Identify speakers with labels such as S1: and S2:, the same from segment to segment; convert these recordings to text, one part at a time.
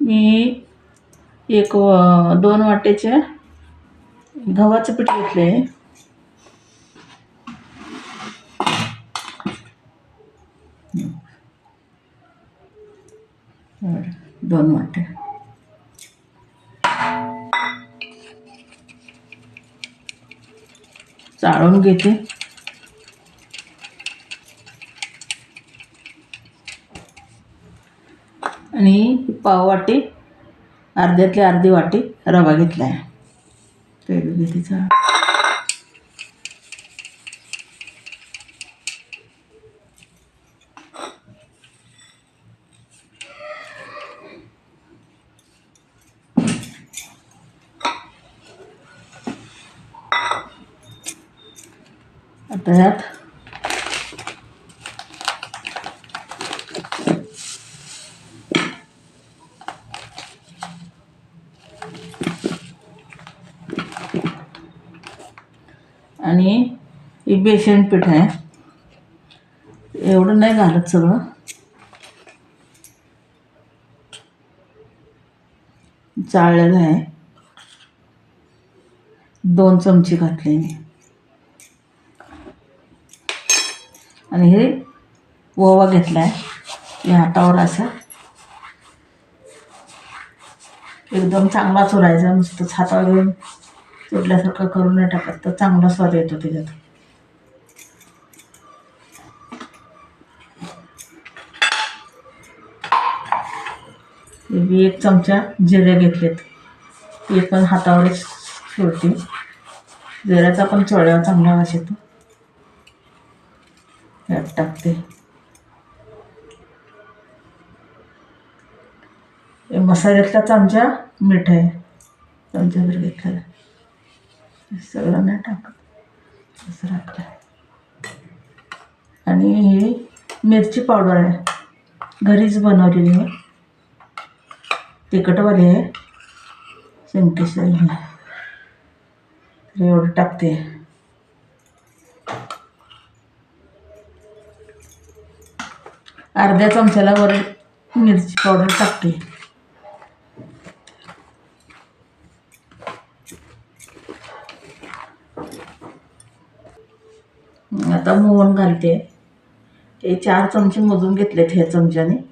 S1: मी एक दोन वाटेचे गव्हाचं पीठ घेतले. दोन वाटे. चाळून घेते. पाववाटी पाव वाटी अर्ध्यातली अर्धी वाटी रवा घेतला आहे ते बी आता ह्यात आणि हे बेसन पीठ आहे. एवढं नाही घालत सगळं. चाळलेलं आहे. दोन चमचे घातले मी. आणि हे ओवा घेतला आहे या हातावर असं. एकदम चांगला चुरायचा नुसतंच हातावर घेऊन चुरल्यासारखं करून नाही टाकत. तर चांगला स्वाद येतो त्याच्यात. हे बी एक चमचा जिरे घेतलेत. ते पण हातावरच सोडते. जिऱ्याचा पण चोळ्यावर चांगला वास येतो. त्यात टाकते. हे मसाल्यातला चमचा मीठ आहे. चमचा जर घेतलेला सगळं नाही टाकत. असं राखलं आणि हे मिरची पावडर आहे. घरीच बनवलेली आहे. तिखटवाली आहे. तर एवढं टाकते. अर्ध्या चमच्याला वर मिरची पावडर टाकते. आता मोहन घालते. हे चार चमचे मोजून घेतलेत ह्या चमच्याने.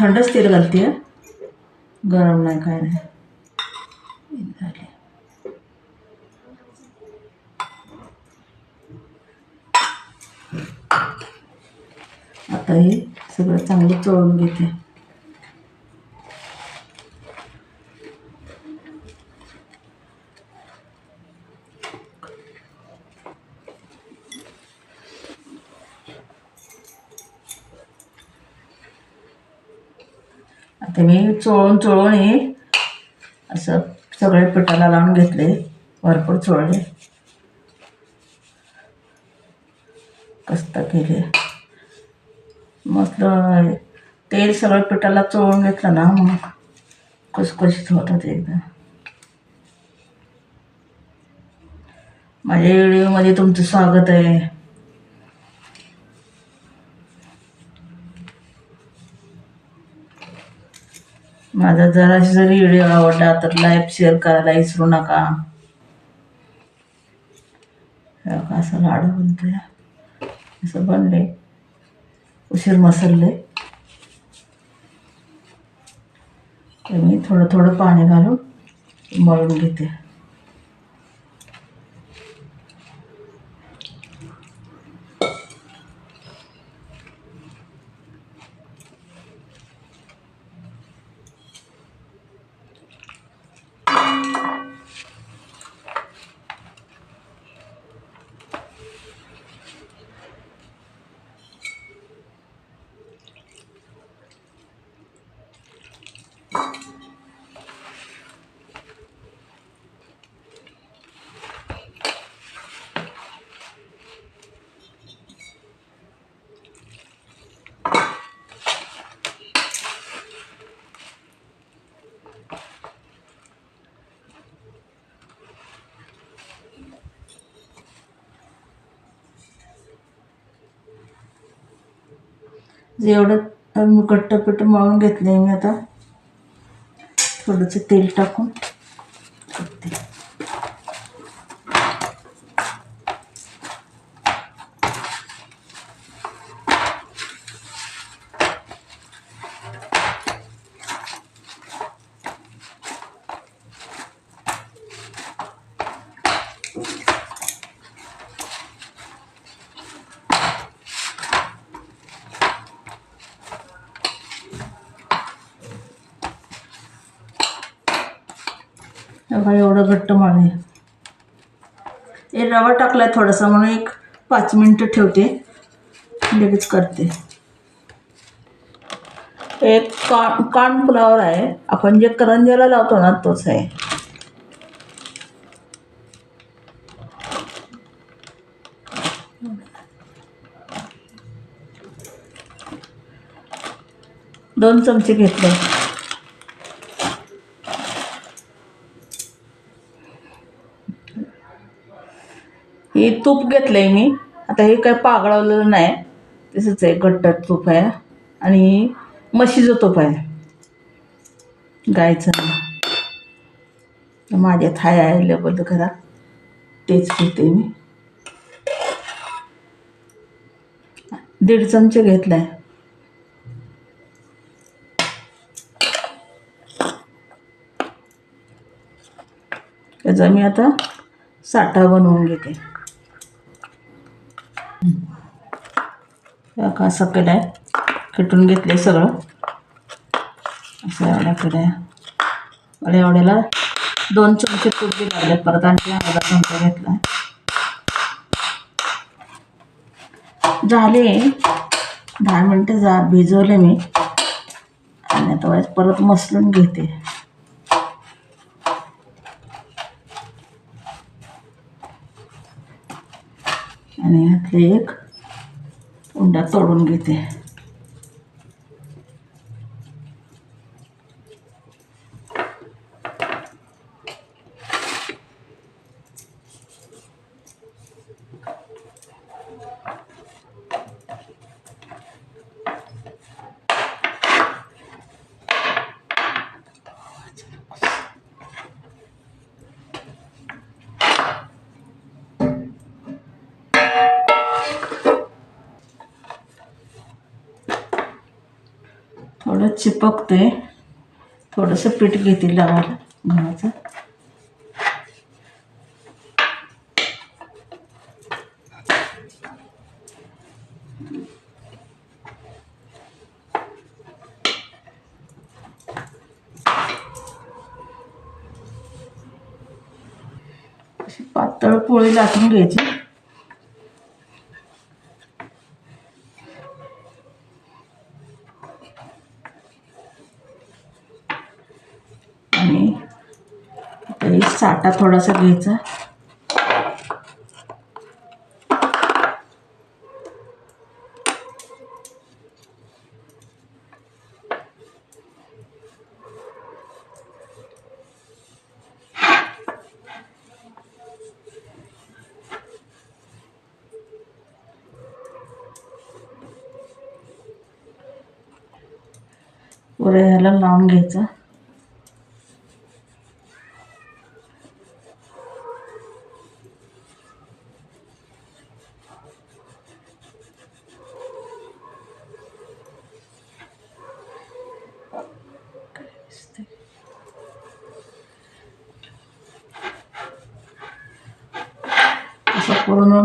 S1: थंडच तेल घालते गरम नाही काय नाही. आता हे सगळं चांगलं चोळून घेते. आता मी चोळून चोळून हे असं सगळे पिठाला लावून घेतले. भरपूर चोळले. कस्त केले. मस्त तेल सगळं पिठाला चोळून घेतलं ना. मग कुसकुशीत होतात एकदम. माझ्या व्हिडिओमध्ये तुमचं स्वागत आहे. माझा जराशी जरी व्हिडिओ आवडला तर लाईक शेअर करायला विसरू नका. असं लाडू बनतोय. असं बनले उशीर मसलले मी थोडं थोडं पाणी घालून मळून घेते. जे एवढं घट्ट पीठ घेतलं आहे मी आता. थोडंसं तेल टाकून. बघा एवढं घट्ट मळले हे रवा टाकलाय थोडासा म्हणून एक पाच मिनटं ठेवते. लगेच करते. एक का कान फ्लावर आहे. आपण जे करंजाला लावतो ना तोच आहे. दोन चमचे घेतले. हे तूप घेतलंय मी. आता हे काय पागळवलेलं नाही. तसंच आहे घट्ट तूप आहे. आणि म्हशीचं तूप आहे. गायचं नाही. माझ्यात हाय अवेलेबल घरात तेच घेते मी. दीड चमचे घेतलाय. त्याचा मी आता साठा बनवून घेते. का असं केलं आहे किटून घेतले सगळं. असं एवढ्या केल्या मला एवढ्याला दोन चमचे तूप बी लागले परत आणखी अर्धा चमचा घेतला झाले. दहा मिनटं जा भिजवले मी. आणि आता परत मसलून घेते. इथे एक. उंडा तोडून घेते. थोडं चिपकते थोडंसं पीठ घेते लावायला गव्हाचं अशी पातळ पोळी लाटून घ्यायची आणि तरी साठा थोडासा घ्यायचा. वर ह्याला लावून घ्यायचं.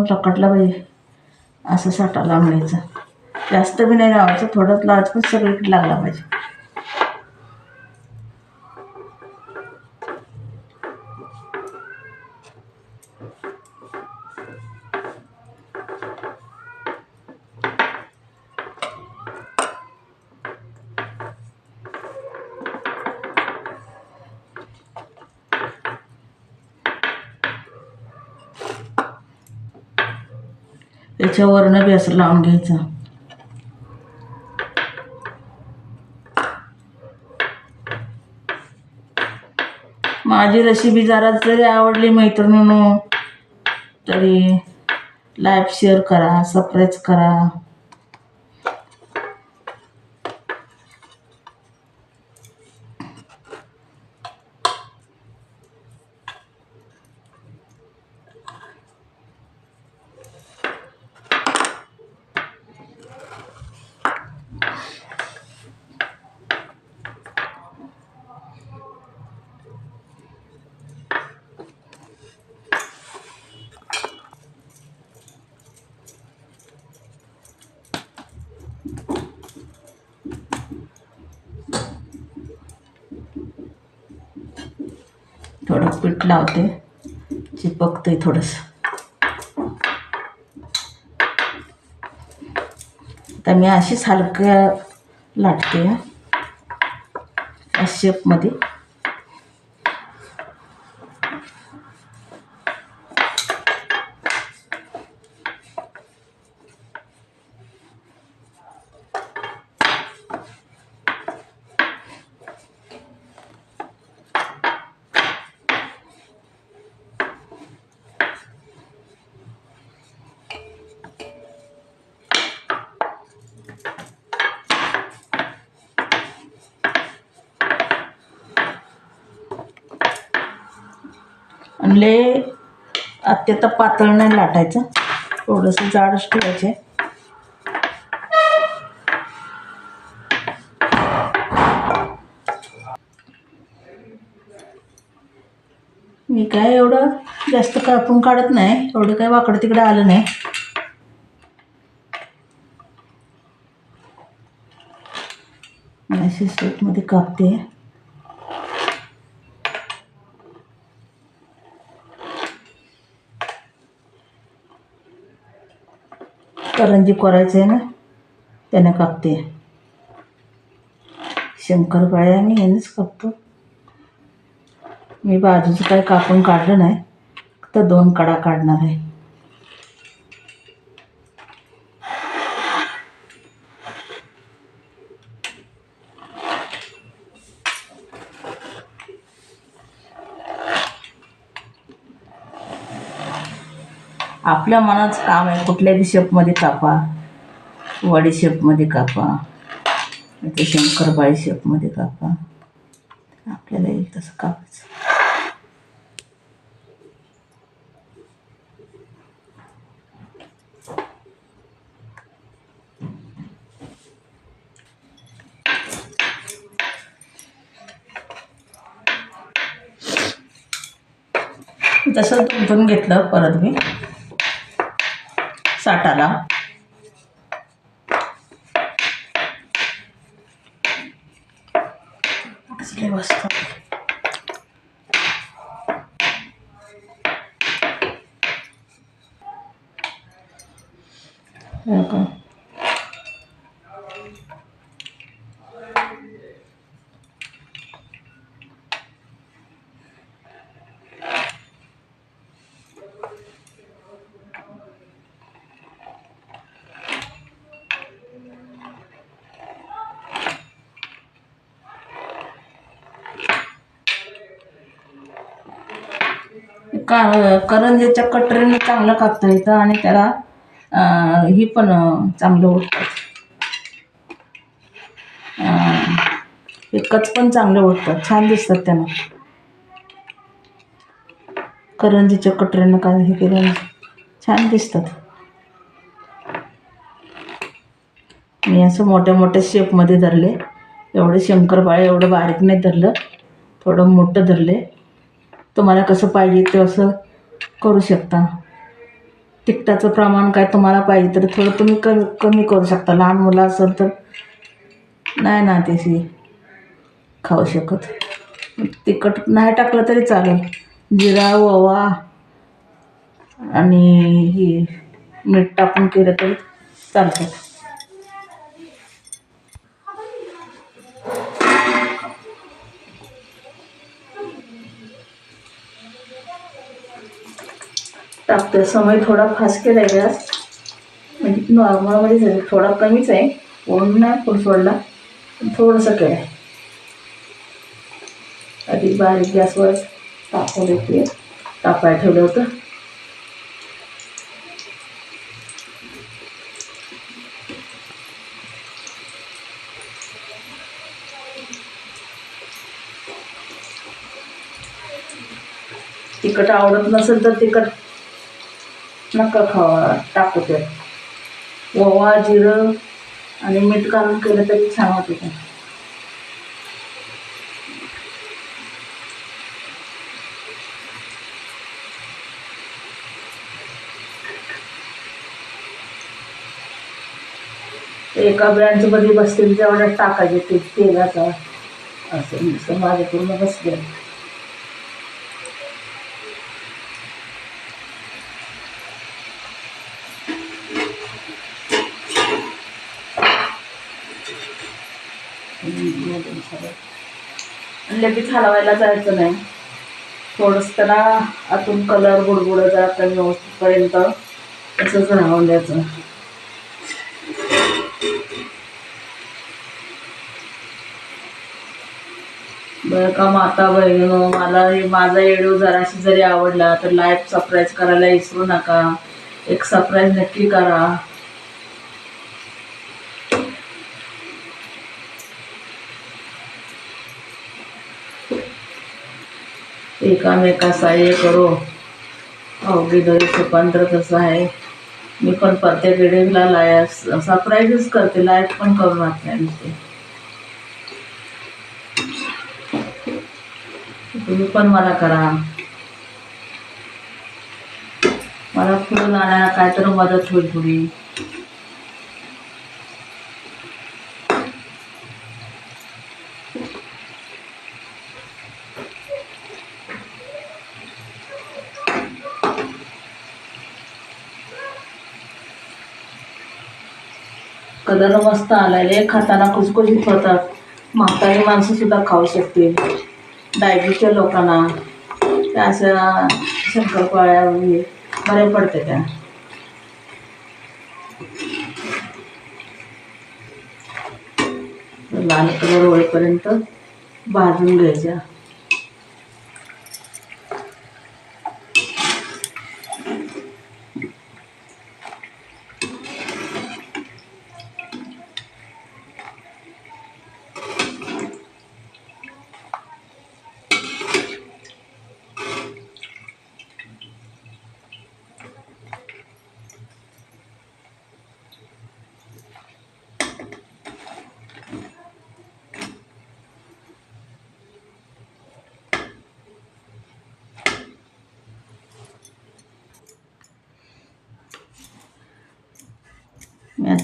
S1: असं पूर्ण पाहिजे असं साठा लावून जास्त बी नाही लावायचं. थोडंच लावायचं पण सगळीकडे लागला पाहिजे. त्याच्यावरनं बी असं लावून घ्यायचं. माझी रेसिपी जरा जरी आवडली मैत्रिणीनो तरी लाईक शेअर करा सबस्क्राईब करा. पीठ लावते. चिपकते थोडंसं. तर मी अशीच हलक्या लाटते या शेपमध्ये आणि लय अत्यंत पातळ नाही लाटायचं. थोडंसं जाडच ठेवायचे मी काय एवढं जास्त कापून काढत नाही. एवढं काय वाकडं तिकडं आलं नाही. शिस्टमध्ये अशी कापते. करंजी करायचं आहे ना त्याने कापते. शंकरपाळ्या मी यानेच कापतो. मी बाजूचं काय कापून काढलं नाही तर दोन कडा काढणार आहे. आपल्या मनाचं काम आहे. कुठल्याही शेपमध्ये कापा. वडी शेपमध्ये कापा. ते शंकरपाळी शेपमध्ये कापा. आपल्याला येईल तसं कापायचं. तसं तुमतून घेतलं परत मी. साठाला कसले मस्त हो का? का करंजीच्या कटरीने चांगलं कापता येतं आणि त्याला ही पण चांगलं ओढतात हे कच पण चांगले ओढतात छान दिसतात त्यांना. करंजीच्या कटरीनं काय हे केलं छान दिसतात. मी असं मोठ्या मोठ्या शेपमध्ये धरले. एवढं शंकरपाळे एवढं बारीक नाही धरलं. थोडं मोठं धरले. तुम्हाला कसं पाहिजे ते असं करू शकता. तिखटाचं प्रमाण काय तुम्हाला पाहिजे तर थोडं तुम्ही क कमी करू शकता. लहान मुलं असेल तर नाही ना त्याची खाऊ शकत. तिखट नाही टाकलं तरी चालेल. जिरा ओवा आणि ही मीठ टाकून केलं तरी चालतं. टाकतो समय थोडा फास्ट केला आहे गॅस. म्हणजे नॉर्मलमध्ये थोडा कमीच आहे. पूर्ण नाही फुल सोडला. थोडंसं केलं आहे आधी बारीक गॅसवर तापवलं येते टाकाय ठेवलं होतं. तिखट आवडत नसेल तर तिखट नका खावा टाकू ते. ओवा जिरं आणि मीठ घालून केलं तरी छान होते ते. एका ब्रँडची ब्रँडमध्ये बसतील तेवढ्यात टाकायचे ते तेलाचा. असं नुसतं माझ्या पूर्ण बसले. लगेच हलवायला जायचं नाही. थोडंसं त्याला आतून कलर बुडबुडं जातं व्यवस्थितपर्यंत तसंच राहून द्यायचं. बरं का माता बहिणीनो मला माझा व्हिडिओ जराशी जरी आवडला तर लाईक सरप्राईज करायला विसरू नका. एक सरप्राईज नक्की करा. एकामेका सहाय्य करो. अवघी दरी सुपांतर कसं आहे. मी पण प्रत्येक व्हिडिओला लाय सरप्राईजच करते. लाइट पण करू नाही नुसते तुम्ही पण मला करा. मला पुढे जाण्याला काहीतरी मदत होईल थोडी. कलर मस्त आलेले खाताना खुसखुशीत होतात म्हातारी माणसं सुद्धा खाऊ शकतील. डायबिटीच्या लोकांना. त्या अशा शंकरपाळ्या बऱ्या पडते त्या. लाल कलर होईपर्यंत भाजून घ्यायच्या.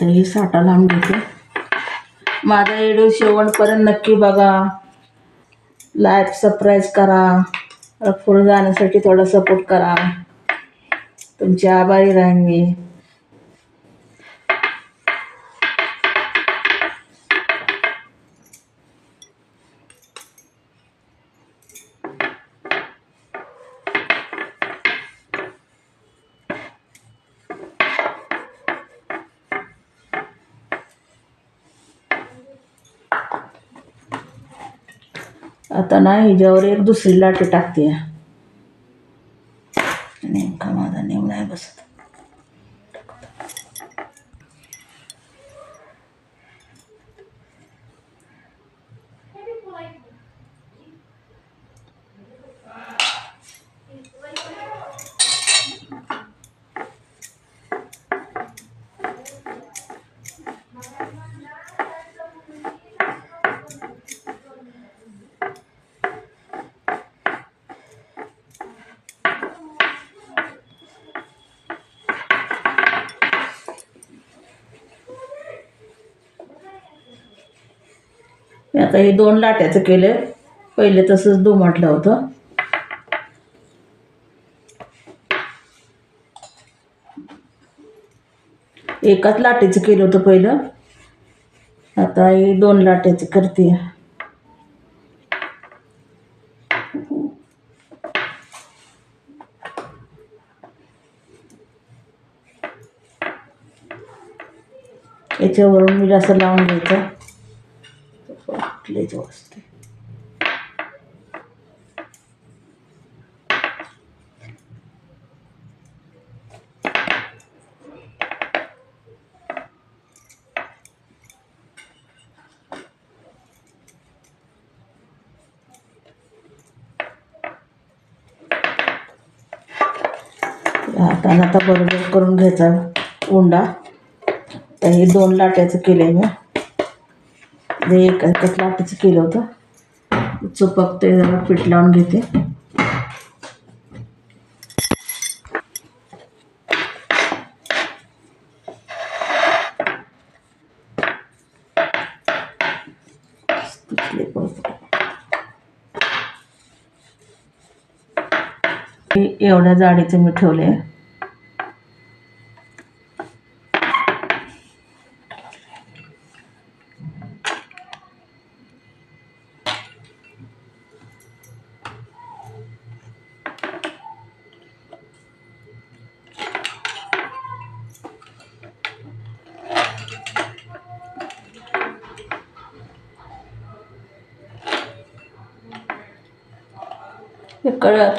S1: मी हे साठा लावून घेते. माझा व्हिडिओ शेवटपर्यंत नक्की बघा. लाईक सरप्राईज करा. पुढे जाण्यासाठी थोडा सपोर्ट करा. तुमची आभारी राहीन मी. आता हिच्यावर एक दुसरी लाटी टाकते नेमका माझा नेम नाही बसत मी आता हे दोन लाट्याचं केलं पहिले तसंच दुमटलं होतं. एकाच लाटेचं केलं होतं पहिलं. आता हे दोन लाट्याचं करते. याच्यावरून मी असं लावून घ्यायचं. फुटलेच असते हाताने आता बरोबर करून घ्यायचा उंडा. तर हे दोन लाट्याचं केलं आहे मी. ते एक एकच लाटीचं केलं होतं. चुपकते जरा पीठ लावून घेते. हे एवढ्या जाडीचं मी ठेवले आहे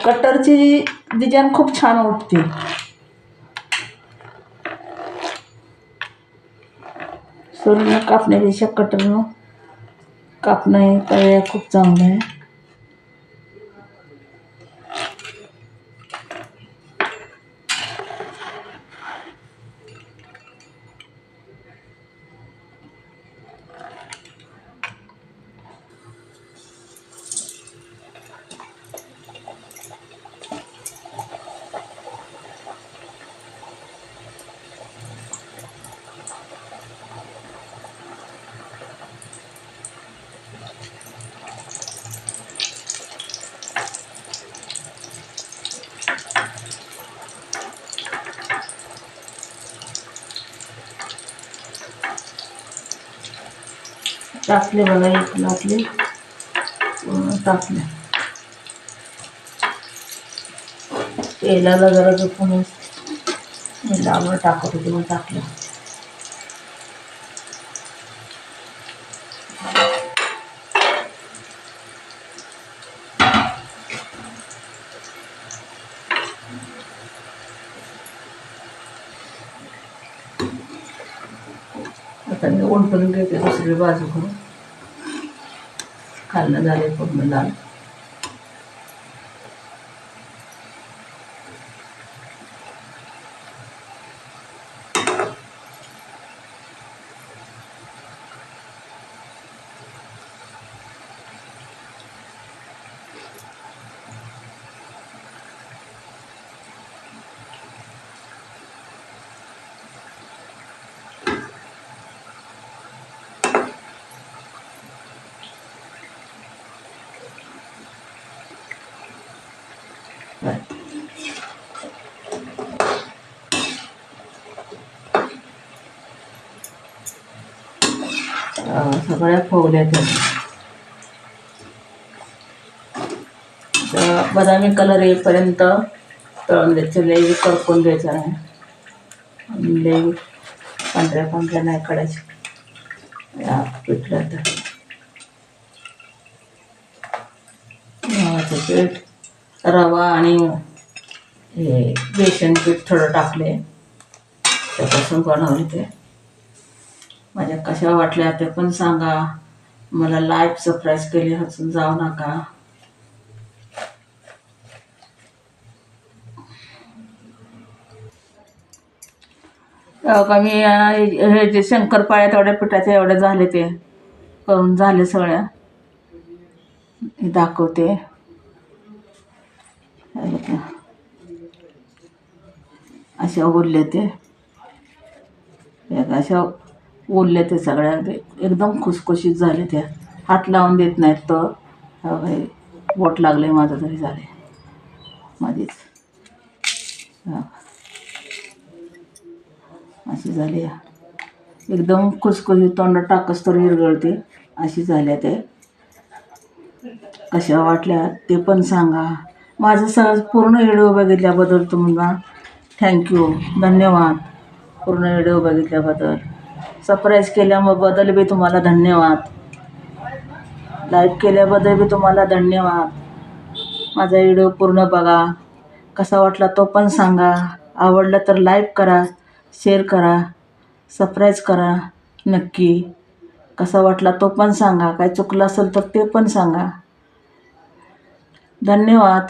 S1: कटरची डिझाईन खूप छान उठते. सुरीनं कापण्यापेक्षा कटरनं कापणं हे पर्याय खूप चांगलं आहे. टाकले बघा एक लाटले. टाकले. तेलाला जरा जपून लांबं टाकत होते मग टाकलं. आता मी उलटून घेते दुसरी बाजू करून खाल्लं झाले पूर्ण सगळ्या फवल्या त्या बदामी कलर येईपर्यंत तळून द्यायचं. लई करपून द्यायचं नाही. लेवी लई पांढऱ्या पांढऱ्या नाही काढायचं. या पिठलं तर. गव्हाचं पीठ रवा आणि हे बेसन पीठ थोडं टाकले. त्यापासून बनवले ते माझ्या कशा वाटल्या ते पण सांगा. मला लाईफ सरप्राईज केली हसून जाऊ नका. मी हे जे शंकरपाळ्या तेवढ्या पिठाच्या एवढ्या झाले ते. करून झाले सगळ्या. दाखवते. अशा उरल्या ते. अशा उरल्या ते सगळ्या ते एकदम खुसखुशीत झाले त्या हात लावून देत नाहीत तर बोट लागले माझं तरी झाले. मध्येच अशी झाली एकदम खुसखुशीत तोंडात टाकस तर विरगळते अशी झाल्या ते. कशा वाटल्या ते पण सांगा. माझं सहज पूर्ण व्हिडिओ बघितल्याबद्दल तुम्हाला थँक्यू. धन्यवाद. पूर्ण व्हिडिओ बघितल्याबद्दल. सरप्राईज केल्याबद्दल बी तुम्हाला धन्यवाद. लाईक केल्याबद्दल बी तुम्हाला धन्यवाद. माझा व्हिडिओ पूर्ण बघा. कसा वाटला तो पण सांगा. आवडला तर लाईक करा शेअर करा सबस्क्राईब करा नक्की. कसा वाटला तो पण सांगा. काय चुकलं असेल तर ते पण सांगा. धन्यवाद.